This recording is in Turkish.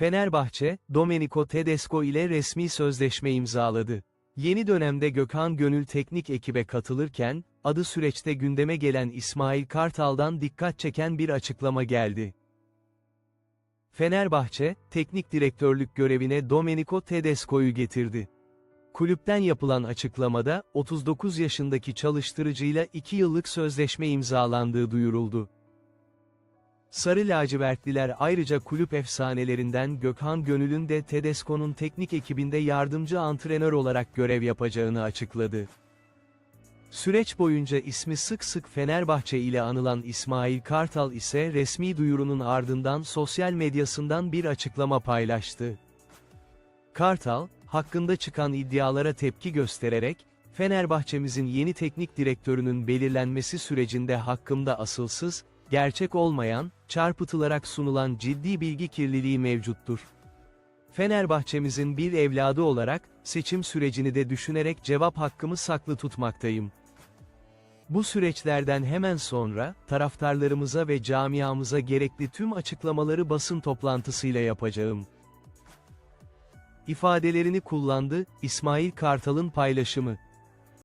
Fenerbahçe, Domenico Tedesco ile resmi sözleşme imzaladı. Yeni dönemde Gökhan Gönül teknik ekibe katılırken, adı süreçte gündeme gelen İsmail Kartal'dan dikkat çeken bir açıklama geldi. Fenerbahçe, teknik direktörlük görevine Domenico Tedesco'yu getirdi. Kulüpten yapılan açıklamada, 39 yaşındaki çalıştırıcıyla 2 yıllık sözleşme imzalandığı duyuruldu. Sarı lacivertliler ayrıca kulüp efsanelerinden Gökhan Gönül'ün de Tedesco'nun teknik ekibinde yardımcı antrenör olarak görev yapacağını açıkladı. Süreç boyunca ismi sık sık Fenerbahçe ile anılan İsmail Kartal ise resmi duyurunun ardından sosyal medyasından bir açıklama paylaştı. Kartal, hakkında çıkan iddialara tepki göstererek, Fenerbahçemizin yeni teknik direktörünün belirlenmesi sürecinde hakkımda asılsız, gerçek olmayan, çarpıtılarak sunulan ciddi bilgi kirliliği mevcuttur. Fenerbahçemizin bir evladı olarak, seçim sürecini de düşünerek cevap hakkımı saklı tutmaktayım. Bu süreçlerden hemen sonra, taraftarlarımıza ve camiamıza gerekli tüm açıklamaları basın toplantısıyla yapacağım. ifadelerini kullandı, İsmail Kartal'ın paylaşımı.